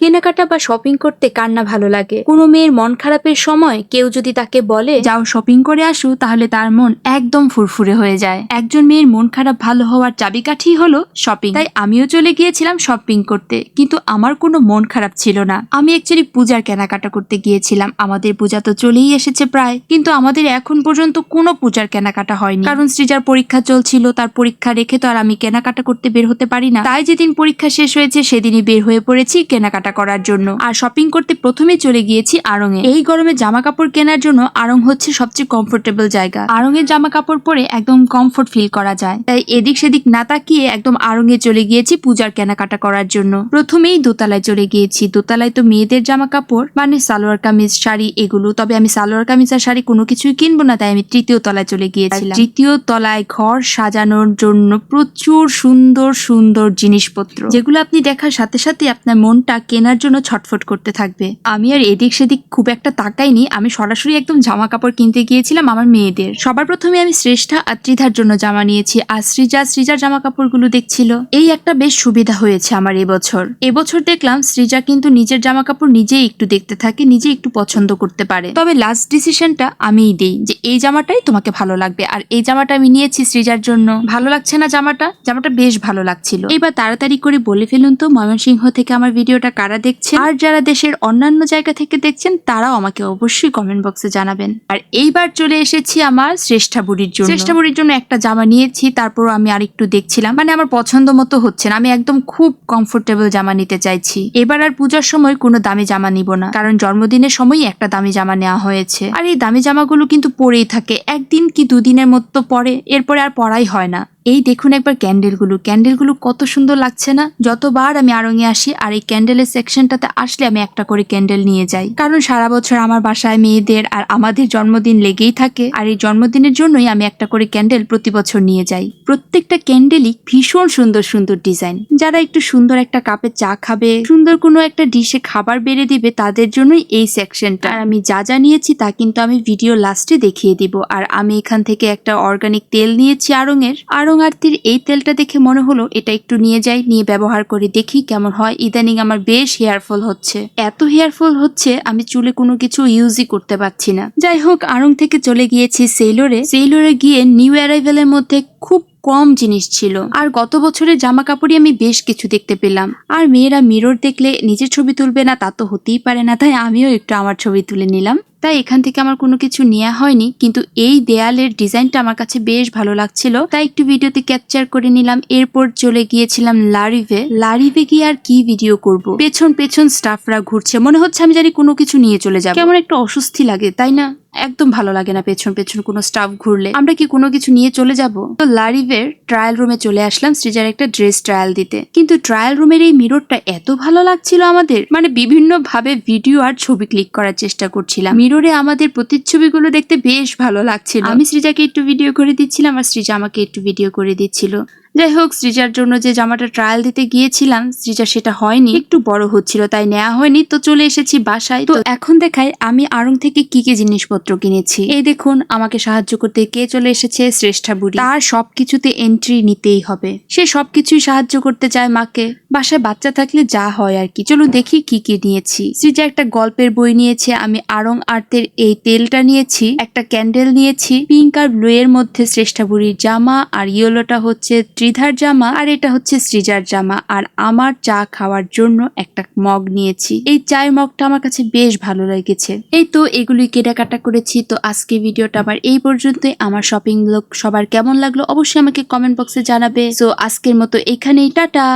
কেনাকাটা বা শপিং করতে কার না ভালো লাগে? কোনো মেয়ের মন খারাপের সময় কেউ যদি তাকে বলে, যাও শপিং করে আসো, তাহলে তার মন একদম ফুরফুরে হয়ে যায়। একজন মেয়ের মন খারাপ ভালো হওয়ার চাবিকাঠি হলো শপিং তাই আমিও চলে গিয়েছিলাম শপিং করতে। কিন্তু আমার কোনো মন খারাপ ছিল না। আমি অ্যাকচুয়ালি পূজার কেনাকাটা করতে গিয়েছিলাম। আমাদের পূজা তো চলেই এসেছে প্রায়। কিন্তু আমাদের এখন পর্যন্ত কোনো পূজার কেনাকাটা হয়নি। কারণ সৃজার পরীক্ষা চলছিল, তার পরীক্ষা রেখে তো আর আমি কেনাকাটা করতে বের হতে পারি না। তাই যেদিন পরীক্ষা শেষ হয়েছে, সেদিনই বের হয়ে পড়েছি কেনাকাটা করার জন্য। আর শপিং করতে প্রথমে চলে গিয়েছি আড়ং এ এই গরমে জামা কাপড় কেনার জন্য আড়ং হচ্ছে সবচেয়ে কমফোর্টেবল জায়গা। আড়ং এর জামা কাপড় পরে একদম কমফোর্ট ফিল করা যায়। তাই এদিক সেদিক না তাকিয়ে একদম আড়ং এ চলে গিয়েছি পূজার কেনাকাটা করার জন্য। প্রথমেই দোতলায় চলে গিয়েছি। দোতলায় তো মেয়েদের জামা কাপড় মানে সালোয়ার কামিজ, শাড়ি এগুলো। তবে আমি সালোয়ার কামিজ আর শাড়ি কোনো কিছুই কিনবো না, তাই আমি তৃতীয় তলায় চলে গিয়েছিলাম। তৃতীয় তলায় ঘর সাজানোর জন্য প্রচুর সুন্দর সুন্দর জিনিসপত্র। যেগুলো আপনি দেখার সাথে সাথে আপনার মনটা কেনার জন্য ছটফট করতে থাকবে। আমি আর এদিক সেদিক খুব একটা তাকাইনি। আমি সরাসরি একদম জামা কাপড় কিনতে গিয়েছিলাম আমার মেয়েদের। সবার প্রথমে আমি শ্রেষ্ঠা আর ত্রিধার জন্য জামা নিয়েছি। আর সৃজা সৃজার জামা কাপড়গুলো দেখছিল। এই একটা বেশ সুবিধা হয়েছে আমার এবছর। এবছর দেখলাম সৃজা কিন্তু নিজের জামা কাপড় নিজেই একটু দেখতে থাকে নিজে একটু পছন্দ করতে পারে। তবে লাস্ট ডিসিশনটা আমিই দিই যে এই জামাটাই তোমাকে ভালো লাগবে। আর এই জামাটা আমি নিয়েছি সৃজার জন্য। ভালো লাগছে না জামাটা? জামাটা বেশ ভালো লাগছিল। এবার তাড়াতাড়ি করে বলে ফেলুন তো ময়মনসিংহ থেকে আমার ভিডিওটা দেখছেন আর যারা দেশের অন্যান্য জায়গা থেকে দেখছেন, তারাও আমাকে অবশ্যই কমেন্ট বক্সে জানাবেন। আর এইবার চলে এসেছি আমার শ্রেষ্ঠা বুড়ির জন্য। শ্রেষ্ঠা বুড়ির জন্য একটা জামা নিয়েছি তারপর আমি আরেকটু দেখছিলাম। মানে আমার পছন্দ মতো হচ্ছে না, আমি একদম খুব কমফোর্টেবল জামা নিতে চাইছি। এবার আর পূজার সময় কোনো দামি জামা নিব না, কারণ জন্মদিনের সময়ই একটা দামি জামা নেওয়া হয়েছে। আর এই দামি জামাগুলো কিন্তু পরেই থাকে, একদিন কি দুদিনের মতো পরে, এরপরে আর পরাই হয় না। এই দেখুন একবার ক্যান্ডেলগুলো। ক্যান্ডেলগুলো কত সুন্দর লাগছে না? যতবার আমি আরঙে আসি আর এই ক্যান্ডেলের সেকশনটাতে আসলে আমি একটা করে ক্যান্ডেল নিয়ে যাই। কারণ সারা বছর আমার বাসায় মেয়েদের আর আমাদের জন্মদিন লেগেই থাকে আর এই জন্মদিনের জন্যই আমি একটা করে ক্যান্ডেল প্রতি বছর নিয়ে যাই। প্রত্যেকটা ক্যান্ডেলই ভীষণ সুন্দর সুন্দর ডিজাইন। যারা একটু সুন্দর একটা কাপে চা খাবে, সুন্দর কোনো একটা ডিশে খাবার বেড়ে দিবে, তাদের জন্যই এই সেকশনটা। আর আমি যা যা নিয়েছি তা কিন্তু আমি ভিডিও লাস্টে দেখিয়ে দিব। আর আমি এখান থেকে একটা অর্গানিক তেল নিয়েছি আড়ঙের। আড়ং আরতির এই তেলটা দেখে মনে হলো, এটা একটু নিয়ে যাই, নিয়ে ব্যবহার করে, দেখি কেমন হয়। ইদানিং আমার বেশ হেয়ারফল হচ্ছে। এত হেয়ারফল হচ্ছে, আমি চুলে কোনো কিছু ইউজই করতে পারছি না। যাই হোক, আড়ং থেকে চলে গিয়েছি সেইলোরে সেইলোরে গিয়ে নিউ অ্যারাইভেলের মধ্যে খুব কম জিনিস ছিল। আর গত বছরের জামা কাপড়ই আমি বেশ কিছু দেখতে পেলাম। আর মেয়েরা মিরর দেখলে নিজের ছবি তুলবে না, তা তো হতেই পারে না। তাই আমিও একটু আমার ছবি তুলে নিলাম। তাই এখান থেকে আমার কোনো কিছু নেওয়া হয়নি, কিন্তু এই দেয়ালের ডিজাইনটা আমার কাছে বেশ ভালো লাগছিল। তাই একটু ভিডিওতে ক্যাপচার করে নিলাম। এরপর চলে গিয়েছিলাম লারিভে। লারিভে গিয়ে আর কি ভিডিও করব? পেছন পেছন স্টাফরা ঘুরছে। মনে হচ্ছে আমি জানি কোনো কিছু নিয়ে চলে যাব। কেমন একটা অস্বস্তি লাগে, তাই না? একদম ভালো লাগে না পেছন পেছন কোনো স্টাফ ঘুরলে। আমরা কি কোনো কিছু নিয়ে চলে যাব? তো লারিভের ট্রায়াল রুমে চলে আসলাম সৃজার একটা ড্রেস ট্রায়াল দিতে। কিন্তু ট্রায়াল রুমের এই মিররটা এত ভালো লাগছিল আমাদের। মানে বিভিন্ন ভাবে ভিডিও আর ছবি ক্লিক করার চেষ্টা করছিলাম। মিররে আমাদের প্রতিচ্ছবিগুলো দেখতে বেশ ভালো লাগছিল। আমি সৃজাকে একটু ভিডিও করে দিচ্ছিলাম আর সৃজা আমাকে একটু ভিডিও করে দিচ্ছিল। যাই হোক, সৃজার জন্য যে জামাটা ট্রায়াল দিতে গিয়েছিলাম, সৃজা সেটা হয়নি। একটু বড় হচ্ছিল, তাই নেওয়া হয়নি। তো চলে এসেছি বাসায়। তো এখন দেখাই আমি আড়ং থেকে কি কি জিনিসপত্র কিনেছি। এই দেখুন, আমাকে সাহায্য করতে কে চলে এসেছে? শ্রেষ্ঠা বুড়ি। তার সবকিছুতে এন্ট্রি নিতেই হবে। সে সবকিছুই সাহায্য করতে চায় মাকে। বাসায় বাচ্চা থাকলে যা হয় আর কি। চলো দেখি কি কি নিয়েছি। সৃজা একটা গল্পের বই নিয়েছে। আমি আড়ং আর্তের এই তেলটা নিয়েছি। একটা ক্যান্ডেল নিয়েছি। পিঙ্ক আর ব্লু এর মধ্যে শ্রেষ্ঠা বুড়ির জামা আর ইয়েলোটা হচ্ছে ত্রিধার জামা আর এটা হচ্ছে শ্রীজার জামা। আর আমার চা খাওয়ার জন্য একটা মগ নিয়েছি। এই চায় মগটা আমার কাছে বেশ ভালো লেগেছে। এই তো এগুলি কেটাকাটা করেছি। তো আজকে ভিডিওটা আমার এই পর্যন্তই। আমার শপিং ব্লগ সবার কেমন লাগল অবশ্যই আমাকে কমেন্ট বক্সে জানাবে। তো আজকের মতো এখানেই। টাটা!